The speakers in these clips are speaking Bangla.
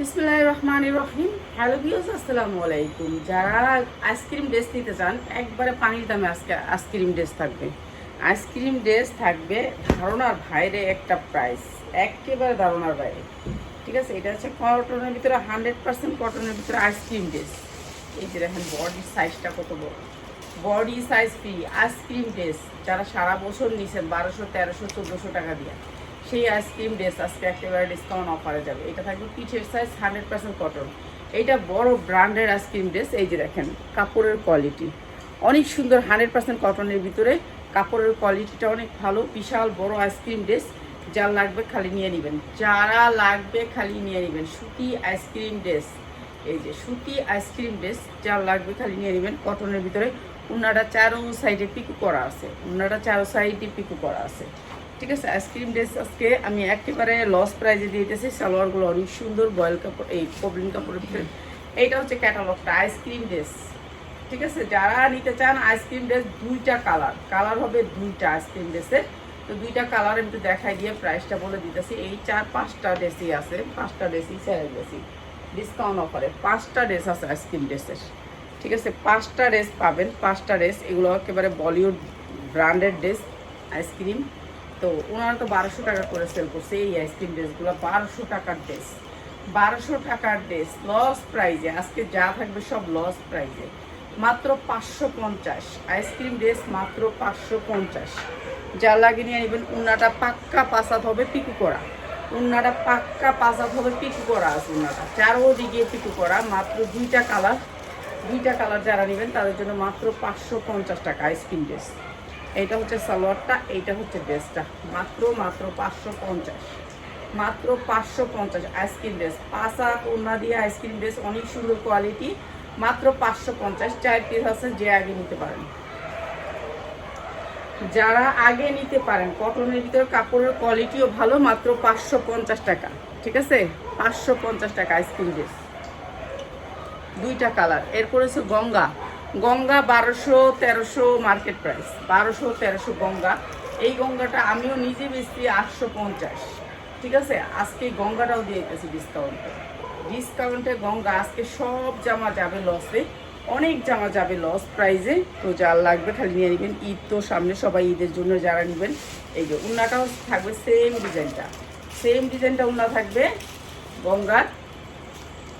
বিসমিল্লাহ রহমান রহিম হ্যালো বিয়স আসসালামু আলাইকুম। যারা আইসক্রিম ড্রেস নিতে চান, একবারে পানির দামে আজকে আইসক্রিম ড্রেস থাকবে। আইসক্রিম ড্রেস থাকবে ধারণার বাইরে একটা প্রাইস একেবারে ধারণার বাইরে। ঠিক আছে, এটা হচ্ছে কটনের ভিতরে হান্ড্রেড পার্সেন্ট কটনের ভিতরে আইসক্রিম ড্রেস। এই যে দেখেন বডির সাইজটা কত বড়। Body size free ice cream dress. যারা সারা বছর নিছেন, বারোশো, তেরোশো, চোদ্দোশো টাকা দিয়ে। সেই আইসক্রিম ড্রেস আজকে একেবারে ডিসকাউন্ট অফারে যাবে। এটা থাকবে পিঠের সাইজ হান্ড্রেড পার্সেন্ট কটন এইটা বড় ব্র্যান্ডের আইসক্রিম ড্রেস এই যে দেখেন, কাপড়ের কোয়ালিটি অনেক সুন্দর হান্ড্রেড পার্সেন্ট কটনের ভিতরে কাপড়ের কোয়ালিটিটা অনেক ভালো, বিশাল বড় আইসক্রিম ড্রেস যার লাগবে খালি নিয়ে নেবেন। যারা লাগবে খালি নিয়ে নেবেন। সুতি আইসক্রিম ড্রেস এই যে সুতি আইসক্রিম ড্রেস যার লাগবে খালি নিয়ে নেবেন। কটনের ভিতরে উনারা চারো সাইডে পিকু করা আছে। উনারা চারো সাইডে পিকু করা আছে। ঠিক আছে আইসক্রিম ড্রেস আজকে আমি একেবারে লস প্রাইজে দিয়ে দিতেছি সালোয়ারগুলো অনেক সুন্দর বয়েল কাপড়, এই পবলিন কাপড়ের এইটা হচ্ছে ক্যাটালগটা আইসক্রিম ড্রেস ঠিক আছে, যারা নিতে চান আইসক্রিম ড্রেস দুইটা কালার কালার হবে দুইটা আইসক্রিম ড্রেসের তো দুইটা কালার আমি একটু দেখাই দিয়ে প্রাইসটা বলে দিতেছি। এই চার, পাঁচটা ড্রেসই আছে, পাঁচটা ড্রেসই স্যার ড্রেসই ডিসকাউন্ট অফারে পাঁচটা ড্রেস আছে আইসক্রিম ড্রেসের ঠিক আছে, পাঁচটা ড্রেস পাবেন, পাঁচটা ড্রেস এগুলো একেবারে বলিউড ব্র্যান্ডেড ড্রেস আইসক্রিম তো ওনারা তো বারোশো টাকা করে সেল করছে এই আইসক্রিম ড্রেসগুলো বারোশো টাকার ড্রেস বারোশো টাকার ড্রেস লস প্রাইজে আজকে যা থাকবে সব লস প্রাইজে মাত্র পাঁচশো পঞ্চাশ আইসক্রিম ড্রেস মাত্র পাঁচশো পঞ্চাশ। যা লাগে নিয়ে নেবেন উন্নাটা পাক্কা পাসাত হবে পিকু করা। উন্নাটা পাক্কা পাসাত হবে পিকু করা আছে উন্নাটা চারোদিকে পিকু করা, মাত্র দুইটা কালার দুইটা কালার যারা নেবেন, তাদের জন্য মাত্র পাঁচশো পঞ্চাশ টাকা আইসক্রিম ড্রেস এইটা হচ্ছে সালোয়ারটা, এইটা হচ্ছে ড্রেসটা। মাত্র মাত্র পাঁচশো পঞ্চাশ। মাত্র পাঁচশো পঞ্চাশ আইসক্রিম ড্রেস। পাঁচা কন্যা দিয়ে আইসক্রিম ড্রেস, অনেক সুন্দর কোয়ালিটি। মাত্র পাঁচশো পঞ্চাশ, চার পিস আছে যে আগে নিতে পারেন। যারা আগে নিতে পারেন, কটনের ভিতরে কাপড়ের কোয়ালিটিও ভালো, মাত্র পাঁচশো পঞ্চাশ টাকা। ঠিক আছে? পাঁচশো পঞ্চাশ টাকা আইসক্রিম ড্রেস। দুইটা কালার। এরপর হচ্ছে গঙ্গা। গঙ্গা বারোশো তেরোশো মার্কেট প্রাইস বারোশো তেরোশো গঙ্গা। এই গঙ্গাটা আমিও নিজে বেশি আটশো পঞ্চাশ। ঠিক আছে? আজকে গঙ্গাটাও দিয়ে দিতেছি ডিসকাউন্টে ডিসকাউন্টে গঙ্গা আজকে সব জামা যাবে লসে অনেক জামা যাবে লস প্রাইজে তো যার লাগবে খালি নিয়ে নেবেন। ঈদ তো সামনে সবাই ঈদের জন্য যারা নেবেন, এই যে উন্নাটাও থাকবে সেম ডিজাইনটা সেম ডিজাইনটা উন্না থাকবে গঙ্গার।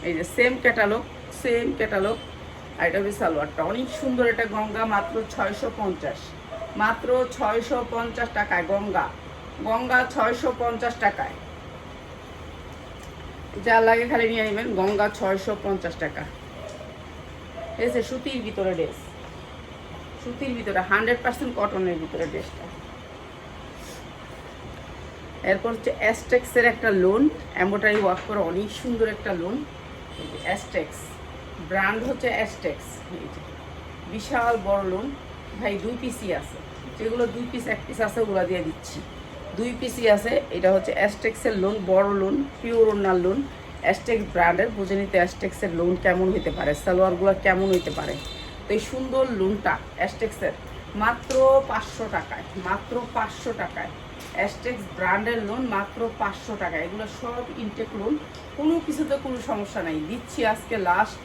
এই যে সেম ক্যাটালগ সেম ক্যাটালগ আর এটা হবে সালোয়ারটা। অনেক সুন্দর এটা গঙ্গা, মাত্র ছয়শো পঞ্চাশ। মাত্র ছয়শো পঞ্চাশ টাকায় গঙ্গা। গঙ্গা ছয়শো পঞ্চাশ টাকায়। যা লাগে খালি নিয়ে নেবেন, গঙ্গা ছয়শো পঞ্চাশ টাকা। এসে সুতির ভিতরে ড্রেস সুতির ভিতরে, হান্ড্রেড পার্সেন্ট কটনের ভিতরে ড্রেসটা এরপর হচ্ছে অ্যাস্টেক্সের একটা লোন এম্বোটারি ওয়ার্ক করে অনেক সুন্দর একটা লোন অ্যাস্টেক্স ব্র্যান্ড হচ্ছে অ্যাস্টেক্স বিশাল বড় লোন ভাই, দুই পিসই আছে। যেগুলো দুই পিস এক পিস আছে, ওগুলো দিয়ে দিচ্ছি। দুই পিসই আছে, এটা হচ্ছে অ্যাস্টেক্সের লোন বড় lawn pure owner lawn Astex ব্র্যান্ডের, বুঝে নিতে অ্যাস্টেক্সের লোন কেমন হতে পারে, সালোয়ারগুলো কেমন হতে পারে। তো এই সুন্দর লোনটা অ্যাস্টেক্সের মাত্র পাঁচশো টাকায়, মাত্র পাঁচশো টাকায়। অ্যাস্টেক্স ব্র্যান্ডের লোন মাত্র পাঁচশো টাকা এগুলো সব ইনটেক লোন কোনো কিছুতে কোনো সমস্যা নাই। দিচ্ছি আজকে লাস্ট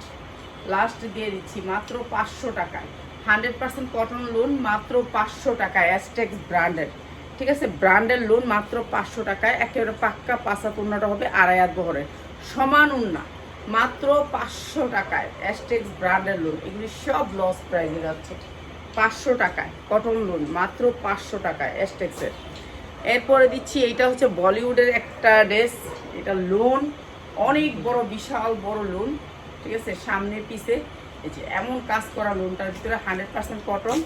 লাস্ট দিয়ে দিচ্ছি মাত্র পাঁচশো টাকায়। হান্ড্রেড পার্সেন্ট কটন লোন মাত্র পাঁচশো টাকায় অ্যাস্টেক্স ব্র্যান্ডের ঠিক আছে? ব্র্যান্ডের লোন মাত্র পাঁচশো টাকায়। একেবারে পাক্কা পাঁচা পণ্যটা হবে আড়াই হাত বহরের। সমান উন্না। মাত্র পাঁচশো টাকায় অ্যাস্টেক্স ব্র্যান্ডের লোন এগুলি সব লস প্রাইজে যাচ্ছে। পাঁচশো টাকায় কটন লোন মাত্র পাঁচশো টাকায় অ্যাস্টেক্সের এরপরে দিচ্ছি এইটা হচ্ছে বলিউডের একটা ড্রেস এটা লোন অনেক বড়, বিশাল বড় লোন ঠিক আছে? সামনে পিছে এই যে এমন কাজ করা লোনটার ভিতরে hundred percent cotton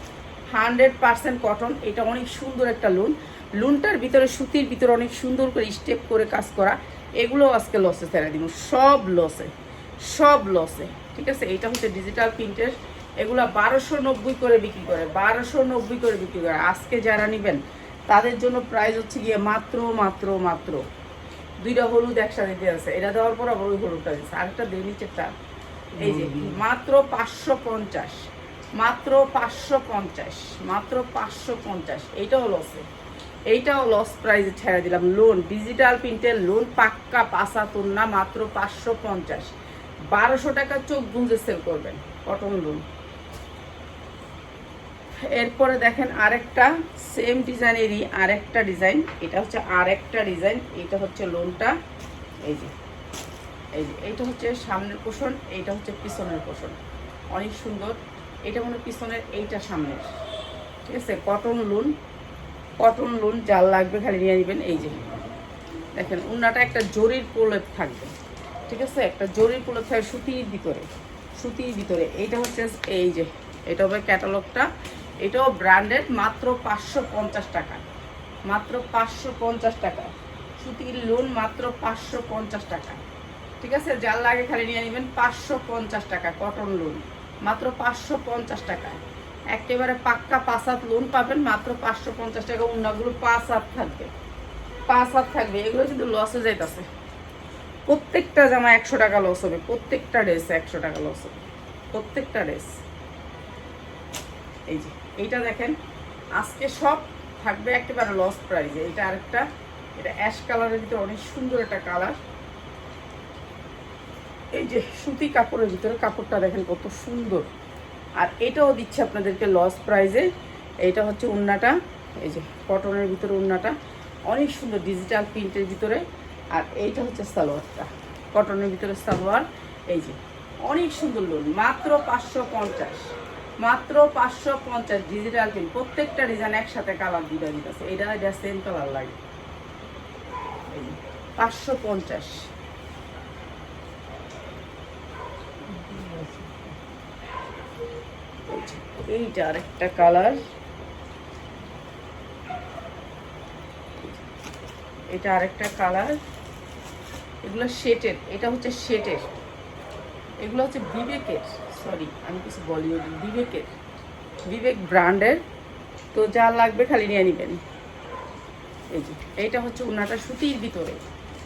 hundred percent cotton এটা অনেক সুন্দর একটা লোন লোনটার ভিতরে, সুতির ভিতরে অনেক সুন্দর করে স্টেপ করে কাজ করা। এগুলো আজকে লসে ছেড়ে দিব। সব লসে সব লসে ঠিক আছে? এটা হচ্ছে ডিজিটাল প্রিন্টের এগুলো বারোশো নব্বই করে বিক্রি করে, বারোশো নব্বই করে বিক্রি করে। আজকে যারা নেবেন, তাদের জন্য প্রাইস হচ্ছে গিয়ে মাত্র মাত্র মাত্র দুইটা হলুদ একসাথে দিয়ে আছে। এটা দেওয়ার পর আবার ওই হলুদটা দিচ্ছে। আরেকটা দিয়ে নিচেরটা। এই যে, মাত্র পাঁচশো পঞ্চাশ, মাত্র পাঁচশো পঞ্চাশ, মাত্র পাঁচশো পঞ্চাশ এইটা হলো আছে এইটাও লস প্রাইজে ছেড়ে দিলাম। লোন ডিজিটাল প্রিন্টের লোন পাক্কা পাসা তুলনা মাত্র পাঁচশো পঞ্চাশ। বারোশো টাকা চোখ গুঞ্জে সেল করবেন কটন লোন এরপরে দেখেন আরেকটা সেম ডিজাইনেরই আরেকটা ডিজাইন এটা হচ্ছে আরেকটা ডিজাইন এটা হচ্ছে লোনটা এই যে এই এইটা হচ্ছে সামনের পোষণ, এইটা হচ্ছে পিছনের পোষণ। অনেক সুন্দর। এটা মনে পিছনের, এইটা সামনের। ঠিক আছে? কটন লোন কটন লোন জাল লাগবে খালি নিয়ে নেবেন, এই যে। দেখেন, উন্নাটা একটা জরির প্রলেপ থাকবে। ঠিক আছে? একটা জরির প্রলেপ থাকবে সুতির ভিতরে। সুতির ভিতরে। এইটা হচ্ছে এই যে, এটা হবে ক্যাটালগটা। এটাও ব্র্যান্ডেড মাত্র পাঁচশো পঞ্চাশ টাকা। মাত্র পাঁচশো পঞ্চাশ টাকা। সুতির লোন মাত্র পাঁচশো পঞ্চাশ টাকা। ঠিক আছে? যার লাগে খালি নিয়ে নেবেন পাঁচশো পঞ্চাশ টাকা কটন লোন মাত্র পাঁচশো পঞ্চাশ টাকা। একেবারে পাক্কা পাঁচ হাত লোন পাবেন, মাত্র পাঁচশো পঞ্চাশ টাকা। উন্নাগুলো পাঁচ হাত থাকবে। পাঁচ হাত থাকবে। এগুলো কিন্তু লসে যাইতেছে। প্রত্যেকটা জামা একশো টাকা লস হবে। প্রত্যেকটা ড্রেস একশো টাকা লস হবে। প্রত্যেকটা ড্রেস এই যে, এইটা দেখেন। আজকে সব থাকবে একেবারে লস প্রাইজে এটা আরেকটা। এটা অ্যাশ কালারের ভিতরে অনেক সুন্দর একটা কালার এই যে সুতি কাপড়ের ভিতরে কাপড়টা দেখেন কত সুন্দর। আর এটাও দিচ্ছে আপনাদেরকে লস প্রাইজে এইটা হচ্ছে উন্নাটা, এই যে কটনের ভিতরে উন্নাটা। অনেক সুন্দর ডিজিটাল প্রিন্টের ভিতরে। আর এইটা হচ্ছে সালোয়ারটা কটনের ভিতরে সালোয়ার। এই যে অনেক সুন্দর লোন মাত্র পাঁচশো পঞ্চাশ। মাত্র পাঁচশো পঞ্চাশ ডিজিটাল প্রিন্ট প্রত্যেকটা ডিজাইন একসাথে কালার দুটা দিতেছে এটা এটা সেম কালার লাগে। পাঁচশো পঞ্চাশ। এইটা আরেকটা কালার এটা আরেকটা কালার এগুলো শেটের এটা হচ্ছে শেটের এগুলো হচ্ছে বিবেকের সরি আমি কিছু বলি বিবেকের। বিবেক ব্র্যান্ডের তো যা লাগবে খালি নিয়ে নেবেন। এই যে, এইটা হচ্ছে উনাটা সুতির ভিতরে।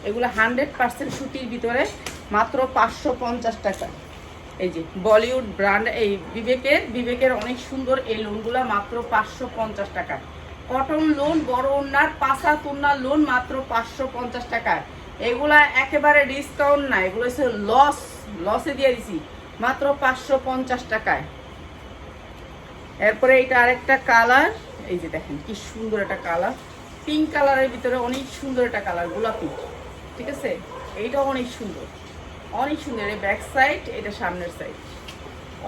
এগুলো হান্ড্রেড পার্সেন্ট সুতির ভিতরে, মাত্র পাঁচশো পঞ্চাশ টাকা। এই যে বলিউড ব্র্যান্ড, এই বিবেকের বিবেকের অনেক সুন্দর এই লোনগুলো মাত্র পাঁচশো পঞ্চাশ টাকা। কটন লোন বড় ওনার পাঁচা তুন্নার লোন মাত্র পাঁচশো পঞ্চাশ টাকা। এগুলা একেবারে ডিসকাউন্ট না, এগুলো হচ্ছে লস লসে দিয়ে দিছি, মাত্র পাঁচশো পঞ্চাশ টাকায়। এরপরে এটা আরেকটা কালার এই যে দেখেন কি সুন্দর একটা কালার পিঙ্ক কালারের ভিতরে অনেক সুন্দর একটা কালার গোলাপি, ঠিক আছে? এইটাও অনেক সুন্দর। অনেক সুন্দর, এই ব্যাক সাইড এটা সামনের সাইড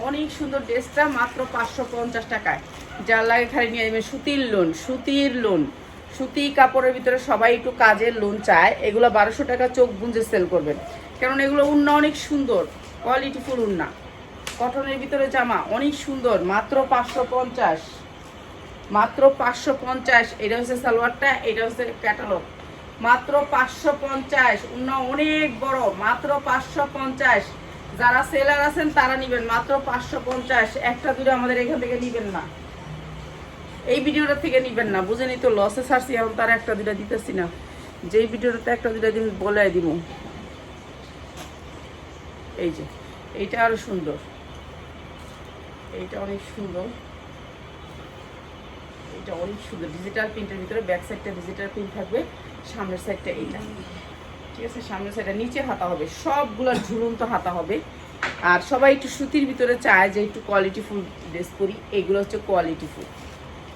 অনেক সুন্দর ড্রেসটা, মাত্র পাঁচশো পঞ্চাশ টাকায়। যার লাগে খালি নিয়ে যাবে সুতির লোন সুতির লোন সুতি কাপড়ের ভিতরে সবাই একটু কাজের লোন চায়। এগুলো বারোশো টাকা চোখ গুঞ্জে সেল করবেন। কারণ এগুলো উন্না অনেক সুন্দর কোয়ালিটিফুল উন্না। কটনের ভিতরে জামা, অনেক সুন্দর, মাত্র পাঁচশো পঞ্চাশ। মাত্র পাঁচশো পঞ্চাশ, এটা হচ্ছে সালোয়ারটা, এটা হচ্ছে ক্যাটালগ মাত্র পাঁচশো পঞ্চাশ। অন্য অনেক বড়, মাত্র পাঁচশো পঞ্চাশ। যারা সেলার আছেন, তারা নিবেন। মাত্র পাঁচশো পঞ্চাশ। একটা দুটো আমাদের এখান থেকে নিবেন না। এই ভিডিওটা থেকে নিবেন না। বুঝেনি তো লসে ছাড়ছি, এখন তারা একটা দুটা দিতেছি না। যেই ভিডিওটাতে একটা দুটা দিন বলে দিব। এই যে, এইটা আরও সুন্দর। এইটা অনেক সুন্দর। এটা অনেক সুন্দর। ডিজিটাল প্রিন্টের ভিতরে ব্যাক সাইডটা ডিজিটাল প্রিন্ট থাকবে। সামনের সাইডটা এইটা। ঠিক আছে, সামনের সাইডটা নিচে হাতা হবে। সবগুলোর ঝুলন্ত হাতা হবে। আর সবাই একটু সুতির ভিতরে চায় যে একটু কোয়ালিটি ফুল ড্রেস করি এগুলো হচ্ছে কোয়ালিটি ফুল।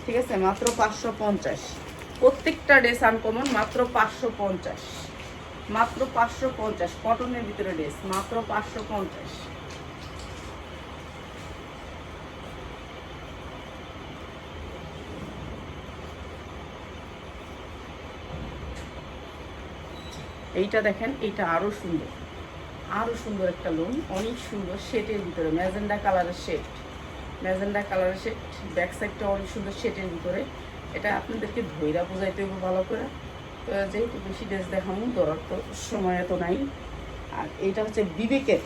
ঠিক আছে, মাত্র পাঁচশো পঞ্চাশ। প্রত্যেকটা ড্রেস আনকমন মাত্র পাঁচশো পঞ্চাশ। মাত্র পাঁচশো পঞ্চাশ। কটনের ভিতরে ড্রেস মাত্র পাঁচশো পঞ্চাশ। এইটা দেখেন, এইটা আরও সুন্দর। আরও সুন্দর একটা লোন অনেক সুন্দর শেটের ভিতরে, ম্যাজেন্ডা কালারের শেড ম্যাজেন্ডা কালারের শেড ব্যাক সাইডটা অনেক সুন্দর শেটের ভিতরে। এটা আপনাদেরকে ধৈরা বোঝাইতে হবে ভালো করে। তো যেহেতু বেশি ড্রেস দেখানো ধরার তো সময় এত নাই। আর এইটা হচ্ছে বিবেকের,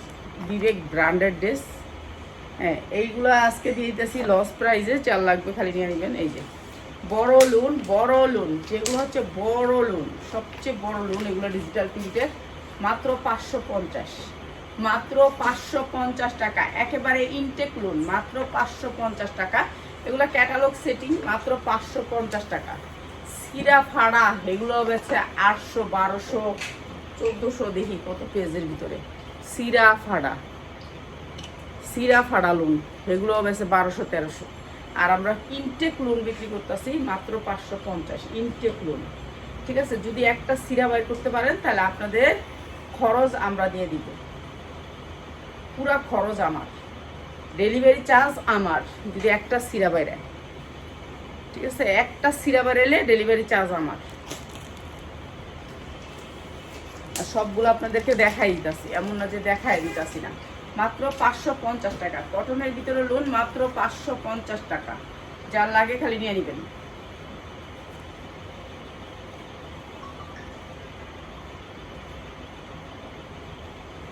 বিবেক ব্র্যান্ডেড ড্রেস হ্যাঁ এইগুলো আজকে দিয়ে দিতেছি লস প্রাইজে চার লাগবে খালি নিয়ে নেবেন, এই যে। বড় লোন বড় লোন যেগুলো হচ্ছে বড় লোন সবচেয়ে বড় লোন এগুলো ডিজিটাল প্রিন্টের মাত্র পাঁচশো পঞ্চাশ। মাত্র পাঁচশো পঞ্চাশ টাকা, একেবারে ইনটেক লোন মাত্র পাঁচশো পঞ্চাশ টাকা। এগুলো ক্যাটালগ সেটিং মাত্র পাঁচশো পঞ্চাশ টাকা। সিরা ফাড়া, এগুলো বেছে আটশো, বারোশো, চোদ্দোশো দেখি কত পেজের ভিতরে। সিরা ফাড়া সিরা ফাড়া লোন এগুলো বেছে বারোশো, তেরোশো। আর আমরা ইনটেক লোন বিক্রি করতেছি, মাত্র পাঁচশো পঞ্চাশ ইনটেক লোন ঠিক আছে? যদি একটা সিরা বাই করতে পারেন, তাহলে আপনাদের খরচ আমরা দিয়ে দিব। পুরা খরচ আমার। ডেলিভারি চার্জ আমার, যদি একটা সিরা বাইরে ঠিক আছে? একটা সিরা এলে ডেলিভারি চার্জ আমার। আর সবগুলো আপনাদেরকে দেখাই দিতেছি। এমন না যে দেখাই দিতেছি না। মাত্র পাঁচশো পঞ্চাশ টাকা। কটনের ভিতরে লোন মাত্র পাঁচশো পঞ্চাশ টাকা। যার লাগে খালি নিয়ে নেবেন।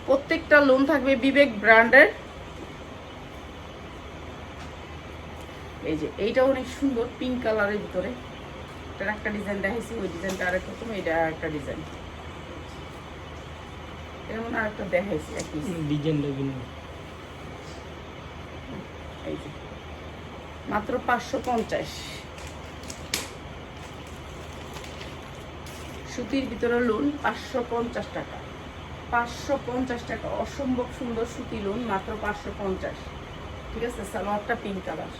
প্রত্যেকটা লোন থাকবে বিবেক ব্র্যান্ডের। এই যে, এইটা অনেক সুন্দর পিঙ্ক কালারের ভিতরে। একটা ডিজাইন দেখাইছি, ওই ডিজাইনটা আরেক রকম এটা একটা ডিজাইন এমন আরেকটা দেখাইছি একই ডিজাইনটা ভিন্ন এই যে মাত্র পাঁচশো পঞ্চাশ। সুতির ভিতরে লোন পাঁচশো পঞ্চাশ টাকা। পাঁচশো পঞ্চাশ টাকা অসম্ভব সুন্দর সুতি লোন মাত্র পাঁচশো পঞ্চাশ। ঠিক আছে সালোয়ারটা পিঙ্ক কালার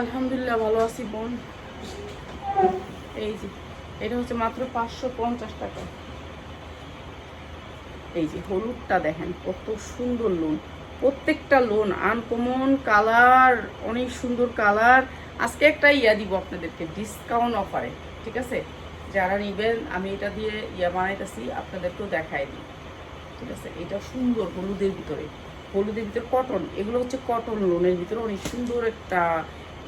আলহামদুলিল্লাহ ভালো আছি বোন। এই যে, এটা হচ্ছে মাত্র পাঁচশো পঞ্চাশ টাকা। এই যে, হলুদটা দেখেন, কত সুন্দর লোন প্রত্যেকটা লোন আনকমন কালার অনেক সুন্দর কালার আজকে একটা ইয়া দিব আপনাদেরকে ডিসকাউন্ট অফারে ঠিক আছে? যারা নিবেন, আমি এটা দিয়ে ইয়া বানাইতেছি, আপনাদেরকেও দেখাই দিই। ঠিক আছে? এটা সুন্দর হলুদের ভিতরে। হলুদের ভিতরে কটন এগুলো হচ্ছে কটন লোনের ভিতরে অনেক সুন্দর একটা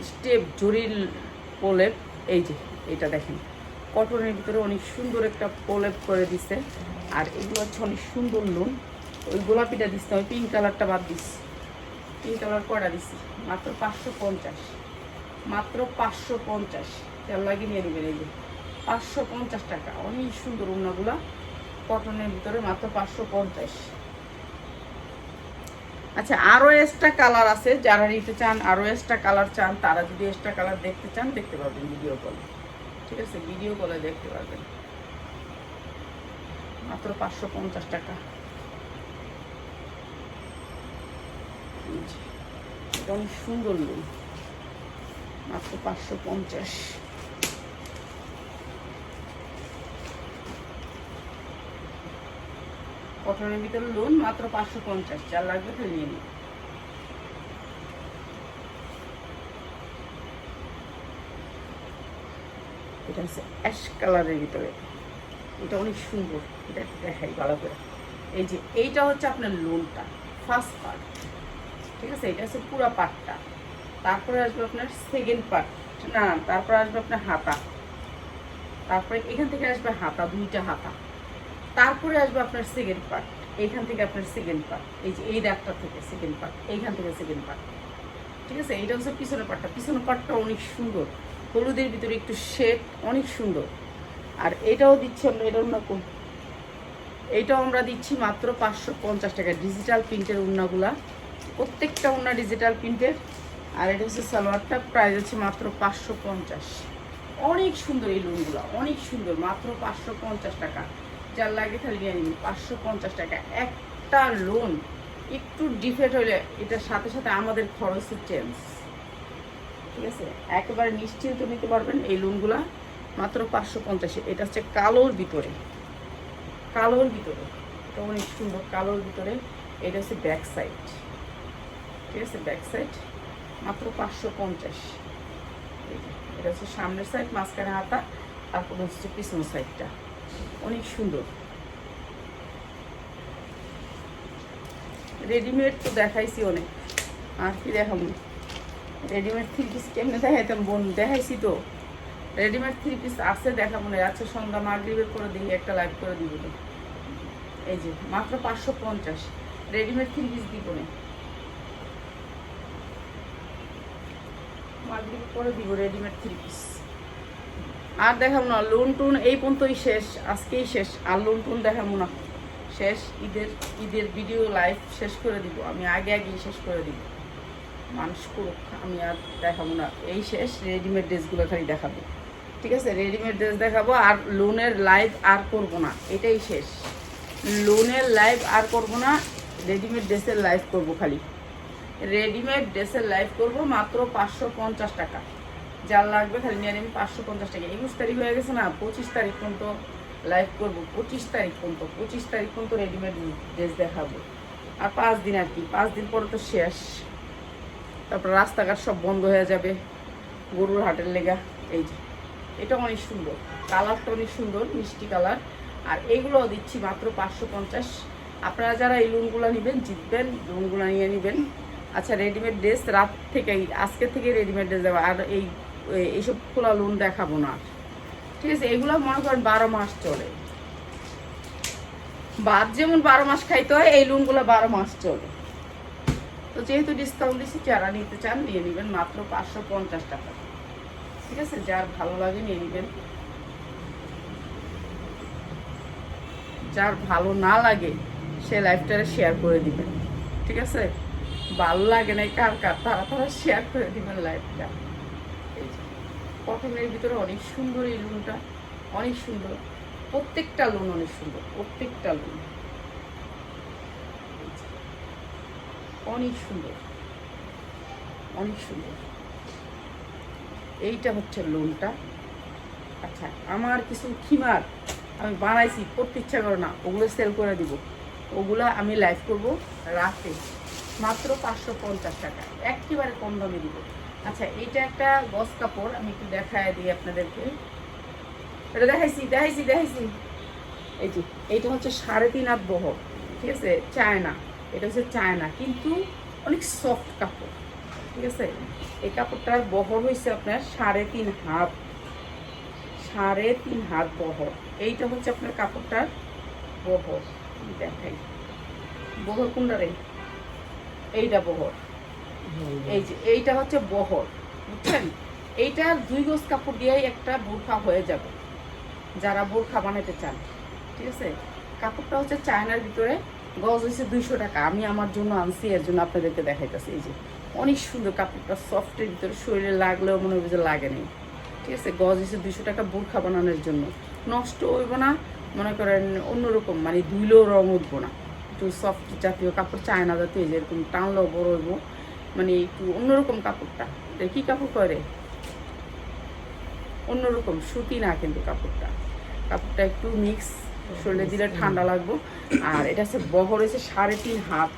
স্টেপ জরির প্রলেপ এই যে, এটা দেখেন। কটনের ভিতরে অনেক সুন্দর একটা প্রলেপ করে দিছে। আর এগুলো হচ্ছে অনেক সুন্দর লোন ওই গোলাপিটা দিচ্ছে আমি পিঙ্ক কালারটা বাদ দিচ্ছি পিঙ্ক কালার কটা দিচ্ছি মাত্র পাঁচশো পঞ্চাশ। মাত্র পাঁচশো পঞ্চাশ। তেল লাগিয়ে নিয়ে নেবেন এই যে। পাঁচশো পঞ্চাশ টাকা। অনেক সুন্দর ওনাগুলা কটনের ভিতরে মাত্র পাঁচশো পঞ্চাশ। আচ্ছা আরও এক্সট্রা কালার আছে, যারা নিতে চান, আরও এক্সট্রা কালার চান, তারা যদি এক্সট্রা কালার দেখতে চান, দেখতে পারবেন ভিডিও কলে ঠিক আছে ভিডিও কলে দেখতে পারবেন। মাত্র পাঁচশো পঞ্চাশ টাকা। অনেক সুন্দর লোন মাত্র পাঁচশো পঞ্চাশ। কটনের ভিতরে লোন মাত্র পাঁচশো পঞ্চাশ যার লাগবে তাহলে নিয়ে নিন। এটা হচ্ছে অ্যাশ কালারের ভিতরে। এটা অনেক সুন্দর এটা দেখাই ভালো করে। এই যে এইটা হচ্ছে আপনার লোনটা ফার্স্ট পার্ট ঠিক আছে? এটা হচ্ছে পুরো পার্টটা তারপরে আসবে আপনার সেকেন্ড পার্ট না, তারপরে আসবে আপনার হাতা। তারপরে এখান থেকে আসবে হাতা দুইটা হাতা। তারপরে আসবে আপনার সেকেন্ড পার্ট এইখান থেকে আপনার সেকেন্ড পার্ট এই যে এই দাগটা থেকে সেকেন্ড পার্ট এইখান থেকে সেকেন্ড পার্ট ঠিক আছে? এইটা হচ্ছে পিছনের পার্টটা পিছনের পার্টটা অনেক সুন্দর। হলুদের ভিতরে একটু শেড অনেক সুন্দর। আর এটাও দিচ্ছি আমরা, এটা কোন এইটাও আমরা দিচ্ছি মাত্র পাঁচশো পঞ্চাশ টাকা। ডিজিটাল প্রিন্টের উন্নাগুলা। প্রত্যেকটা উন্না ডিজিটাল প্রিন্টের আর এটা হচ্ছে সালোয়ারটা। প্রাইস হচ্ছে মাত্র পাঁচশো পঞ্চাশ। অনেক সুন্দর এই লোনগুলো অনেক সুন্দর। মাত্র পাঁচশো পঞ্চাশ টাকা। যার লাগে তাহলে নিয়ে নিন পাঁচশো পঞ্চাশ টাকা। একটা লোন একটু ডিফেক্ট হলে এটার সাথে সাথে আমাদের খরচের চেঞ্জ ঠিক আছে? একেবারে নিশ্চিন্ত নিতে পারবেন এই লোনগুলা মাত্র পাঁচশো পঞ্চাশে। এটা হচ্ছে কালোর ভিতরে। কালোর ভিতরে। এটা অনেক সুন্দর কালোর ভিতরে। এটা হচ্ছে ব্যাক সাইড ঠিক আছে? ব্যাক সাইড মাত্র পাঁচশো পঞ্চাশ। এটা হচ্ছে সামনের সাইড মাঝখানে হাতা, তারপর হচ্ছে পিছনের সাইডটা অনেক সুন্দর। রেডিমেড তো দেখাইছি অনেক। আর কি দেখাবো? রেডিমেড থ্রি পিস কেমনে দেখাইতাম বোন? দেখাইছি তো। রেডিমেড থ্রি পিস আছে দেখাবো না। আছে সন্ধ্যা মাগরিবের করে দিই, একটা লাইভ করে দিব তো। এই যে, মাত্র পাঁচশো পঞ্চাশ। রেডিমেড থ্রি পিস দিব না। মাগরিব করে দিব রেডিমেড থ্রি পিস আর দেখাবো না লোন টুন এই পর্যন্তই শেষ, আজকেই শেষ। আর লোন টুন দেখাবো না। শেষ, ঈদের ঈদের ভিডিও লাইভ শেষ করে দিব। আমি আগে আগেই শেষ করে দিব। মানুষ করুক, আমি আর দেখাবো না। এই শেষ রেডিমেড ড্রেসগুলো খালি দেখাবো। ঠিক আছে? রেডিমেড ড্রেস দেখাবো আর লোনের লাইভ আর করব না। এটাই শেষ। লোনের লাইভ আর করব না রেডিমেড ড্রেসের লাইভ করব খালি। রেডিমেড ড্রেসের লাইভ করব মাত্র পাঁচশো পঞ্চাশ টাকা। যার লাগবে, খালি নিয়ে নেবেন পাঁচশো পঞ্চাশ টাকা। একুশ তারিখ হয়ে গেছে না, পঁচিশ তারিখ পর্যন্ত লাইভ করব, পঁচিশ তারিখ পর্যন্ত, পঁচিশ তারিখ পর্যন্ত রেডিমেড ড্রেস দেখাবো। আর পাঁচ দিন আর কি, পাঁচ দিন পরে তো শেষ। তারপর রাস্তাঘাট সব বন্ধ হয়ে যাবে, গরুর হাটের লেগা, এই যে। এটা অনেক সুন্দর, কালারটা অনেক সুন্দর, মিষ্টি কালার। আর এইগুলো দিচ্ছি মাত্র পাঁচশো পঞ্চাশ। আপনারা যারা এই লোনগুলো নেবেন, জিতবেন লোনগুলো নিয়ে নেবেন। আচ্ছা রেডিমেড ড্রেস রাত থেকেই, আজকে থেকে রেডিমেড ড্রেস দেবো আর এই- এইসব খোলা লোন দেখাবো না। ঠিক আছে, এগুলো মনে করেন বারো মাস চলে। ভাত যেমন বারো মাস খাইতে হয়, এই লোনগুলো বারো মাস চলে। তো যেহেতু ডিসকাউন্ট দিচ্ছি যারা নিতে চান নিয়ে নেবেন মাত্র পাঁচশো পঞ্চাশ টাকা। ঠিক আছে, যার ভালো লাগে নিয়ে নেবেন। যার ভালো না লাগে, সে লাইফটারে শেয়ার করে দিবেন। ঠিক আছে? ভালো লাগে না কার কার, তারা তারা শেয়ার করে দিবেন লাইফটা কটনের ভিতরে অনেক সুন্দর এই লুনটা অনেক সুন্দর। প্রত্যেকটা লোন অনেক সুন্দর, প্রত্যেকটা লোন অনেক সুন্দর অনেক সুন্দর। এইটা হচ্ছে লোনটা আচ্ছা আমার কিছু খিমার আমি বানাইছি, করতে ইচ্ছা করে না, ওগুলো সেল করে দিব। ওগুলা আমি লাইভ করব রাতে, মাত্র পাঁচশো পঞ্চাশ টাকা। একেবারে কম দামে দিব। আচ্ছা এইটা একটা গস কাপড়, আমি একটু দেখায় দিই আপনাদেরকে। এটা দেখাইছি দেখাইছি দেখাইছি। এই যে এইটা হচ্ছে সাড়ে তিন হাত বহর, ঠিক আছে? চায়না, এটা হচ্ছে চায়না, কিন্তু অনেক সফট কাপড়, ঠিক আছে? এই কাপড়টার বহর হয়েছে আপনার সাড়ে তিন হাত, সাড়ে তিন হাত বহর। এইটা হচ্ছে আপনার কাপড়টার বহর দেখাই। বহর কোনটা রে? এইটা বহর। এই যে, এইটা হচ্ছে বহর, বুঝছেন? এইটা দুই গজ কাপড় দিয়েই একটা বোরখা হয়ে যাবে, যারা বোরখা বানাতে চান, ঠিক আছে? কাপড়টা হচ্ছে চায়নার ভিতরে, গজ হচ্ছে দুইশো টাকা। আমি আমার জন্য আনছি, এর জন্য আপনাদেরকে দেখাইতেছি। এই যে, অনেক সুন্দর কাপড়টা, সফটের ভিতরে শরীরে লাগলেও মনে হবে যে লাগে নেই, ঠিক আছে? গজ হচ্ছে দুইশো টাকা বোরখা বানানোর জন্য। নষ্ট হইব না, মনে করেন অন্যরকম মানে ধুইলেও রং উঠবো না। একটু সফট জাতীয় কাপড়, চায়না জাতীয়, এই যে এরকম টানলেও বড় হইব। মানে একটু অন্যরকম কাপড়টা। এটা কি কাপড় করে অন্যরকম সুতি না কিন্তু কাপড়টা। কাপড়টা একটু মিক্স শরীরে দিলে ঠান্ডা লাগবে। আর এটা হচ্ছে বহর হচ্ছে সাড়ে তিন হাত।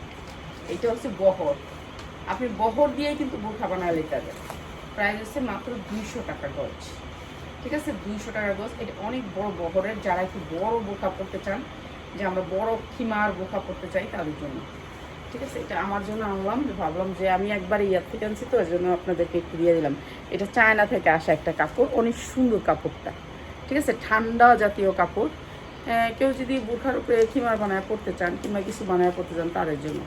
এটা হচ্ছে বহর। আপনি বহর দিয়েই কিন্তু বোরখা বানালে যাবে প্রাইস হচ্ছে মাত্র দুইশো টাকা গজ। ঠিক আছে? দুইশো টাকা গজ। এটা অনেক বড় বহরের। যারা একটু বড় বোরখা পরতে চান যে আমরা বড় খিমার বোরখা পরতে চাই তাদের জন্য। ঠিক আছে? এটা আমার জন্য আনলাম, ভাবলাম যে আমি একবার ইয়ার থেকে আনছি তো এর জন্য আপনাদেরকে একটু দিয়ে দিলাম। এটা চায়না থেকে আসা একটা কাপড়, অনেক সুন্দর কাপড়টা। ঠিক আছে? ঠান্ডা জাতীয় কাপড়। কেউ যদি বোরখার উপরে খিমার বানায় পড়তে চান কিংবা কিছু বানায় পড়তে চান, তাদের জন্য।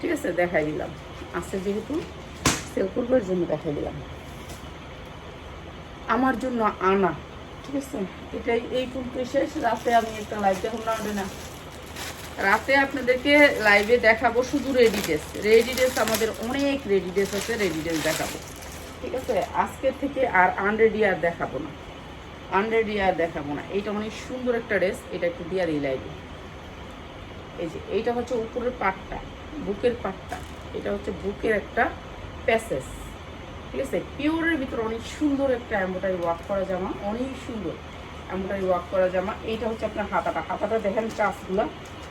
ঠিক আছে? দেখাই দিলাম। আছে যেহেতু, সেল করব জন্য দেখাই দিলাম। আমার জন্য আনা। ঠিক আছে? এটাই, এই পর্যন্ত শেষ, রাতে আমি একটা লাইভ দেখুন না ওটা না। রাতে আপনাদেরকে লাইভে দেখাবো শুধু রেডি ড্রেস রেডি ড্রেস আমাদের অনেক রেডি ড্রেস আছে রেডি ড্রেস দেখাবো। ঠিক আছে? আজকের থেকে আর আনরেডি আর দেখাবো না। আনরেডি আর দেখাবো না। এইটা অনেক সুন্দর একটা ড্রেস এটা একটু দিয়ে দিই লাইভে এই যে, এইটা হচ্ছে উপরের পাটটা, বুকের পাটটা। এটা হচ্ছে বুকের একটা প্যাসেস ঠিক আছে? পিওরের ভিতরে অনেক সুন্দর একটা এম্বোটারি ওয়ার্ক করা জামা, অনেক সুন্দর এম্বোটারি ওয়ার্ক করা জামা। এইটা হচ্ছে আপনার হাতাটা। হাতাটা দেখেন কাজগুলো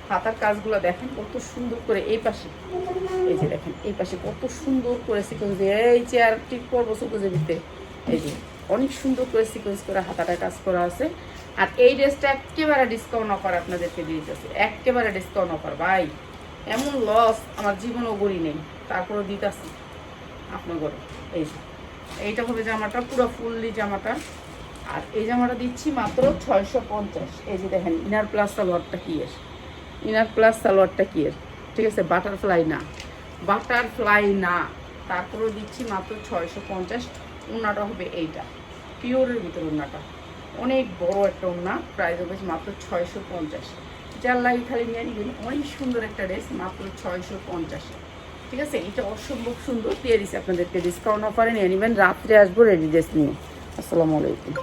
হাতার কাজগুলো দেখেন কত সুন্দর করে এই পাশে। এই যে দেখেন, এই পাশে কত সুন্দর করে সিকোয়েন্স দিয়ে, এই চেয়ার ঠিক করব সুকোজের ভিতরে এই যে, অনেক সুন্দর করে সিকোয়েন্স করে হাতাটা কাজ করা আছে। আর এই ড্রেসটা একেবারে ডিসকাউন্ট অফার আপনাদেরকে দিয়ে দিতেছে। একেবারে ডিসকাউন্ট অফার ভাই। এমন লস আমার জীবনও গড়ি নেই। তারপরেও দিতেছি আপনার ঘরে এই এইটা হবে জামাটা, পুরো ফুললি জামাটা। আর এই জামাটা দিচ্ছি মাত্র ছয়শো পঞ্চাশ। এই যে দেখেন ইনার প্লাসটা সালোয়ারটা কি এর। ইনার প্লাস সালোয়ারটা কি ঠিক আছে বাটারফ্লাই না। বাটারফ্লাই না। তারপরেও দিচ্ছি মাত্র ছয়শো পঞ্চাশ। ওনাটা হবে এইটা। পিওরের ভিতর ওনাটা অনেক বড় একটা ওনা প্রাইস হবে মাত্র ছয়শো পঞ্চাশ। যার লাগে খালি নিয়ে নিবেন। অনেক সুন্দর একটা ড্রেস মাত্র ছয়শো পঞ্চাশে। ঠিক আছে, এটা অসম্ভব সুন্দর। দিয়ে দিচ্ছে আপনাদেরকে। ডিসকাউন্ট অফারে নিয়ে নেবেন। রাত্রে আসব রেডি ড্রেস নিয়ে। আসসালামু আলাইকুম।